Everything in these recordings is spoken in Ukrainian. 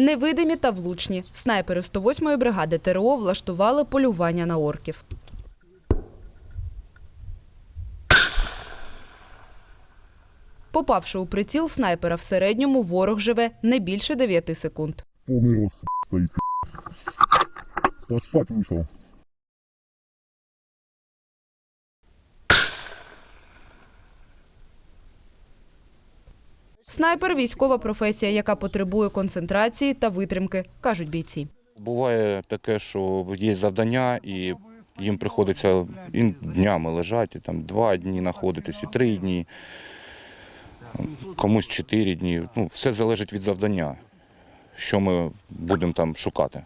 Невидимі та влучні. Снайпери 108-ї бригади ТРО влаштували полювання на орків. Попавши у приціл снайпера в середньому, ворог живе не більше 9 секунд. Вышел. Снайпер військова професія, яка потребує концентрації та витримки, кажуть бійці. Буває таке, що є завдання, і їм приходиться і днями лежати, і там два дні знаходитись, і три дні, комусь чотири дні. Ну, все залежить від завдання, що ми будемо там шукати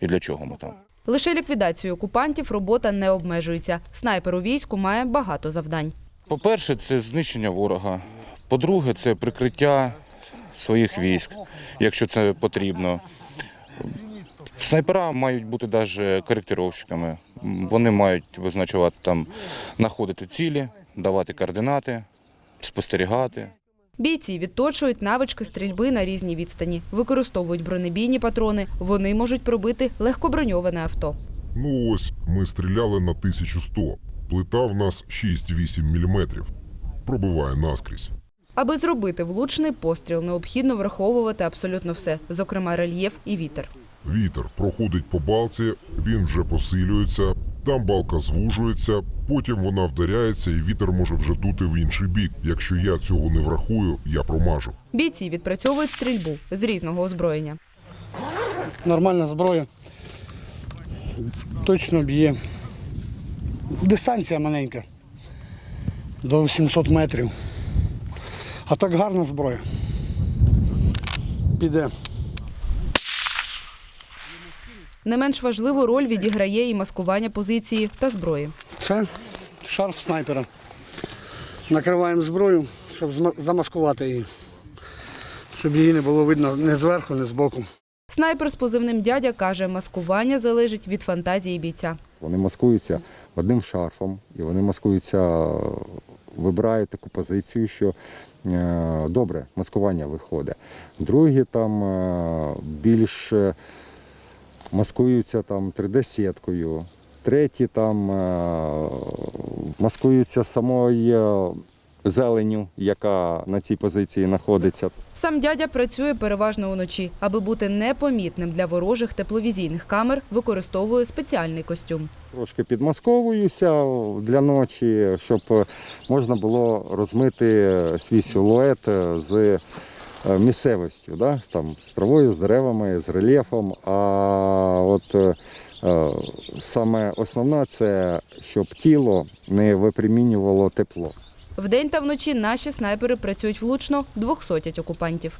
і для чого ми там. Лише ліквідацією окупантів робота не обмежується. Снайпер у війську має багато завдань. По-перше, це знищення ворога. По-друге, це прикриття своїх військ, якщо це потрібно. Снайпера мають бути навіть коректировщиками. Вони мають визначувати там, знаходити цілі, давати координати, спостерігати. Бійці відточують навички стрільби на різній відстані, використовують бронебійні патрони. Вони можуть пробити легкоброньоване авто. Ну ось, ми стріляли на 1100. Плита в нас 6-8 мм. Пробиває наскрізь. Аби зробити влучний постріл, необхідно враховувати абсолютно все, зокрема рельєф і вітер. Вітер проходить по балці, він вже посилюється, там балка звужується, потім вона вдаряється і вітер може вже дути в інший бік. Якщо я цього не врахую, я промажу. Бійці відпрацьовують стрільбу з різного озброєння. нормальна зброя. Точно б'є. Дистанція маленька. До 800 метрів. А так гарна зброя. Піде. Не менш важливу роль відіграє і маскування позиції та зброї. Це шарф снайпера. Накриваємо зброю, щоб замаскувати її. Щоб її не було видно ні зверху, ні збоку. Снайпер з позивним дядя каже, маскування залежить від фантазії бійця. Вони маскуються одним шарфом, і вони маскуються, вибирають таку позицію, що е, добре, маскування виходить. Другі там е, більш е, маскуються там 3D-сіткою, треті там маскуються самою зеленю, яка на цій позиції знаходиться. Сам дядя працює переважно уночі. Аби бути непомітним для ворожих тепловізійних камер, використовує спеціальний костюм. Трошки підмасковуюся для ночі, щоб можна було розмити свій силует з е, місцевістю, да? там, з травою, з деревами, з рельєфом. А от е, е, саме основне це щоб тіло не випромінювало тепло. Вдень та вночі наші снайпери працюють влучно, двохсотять окупантів.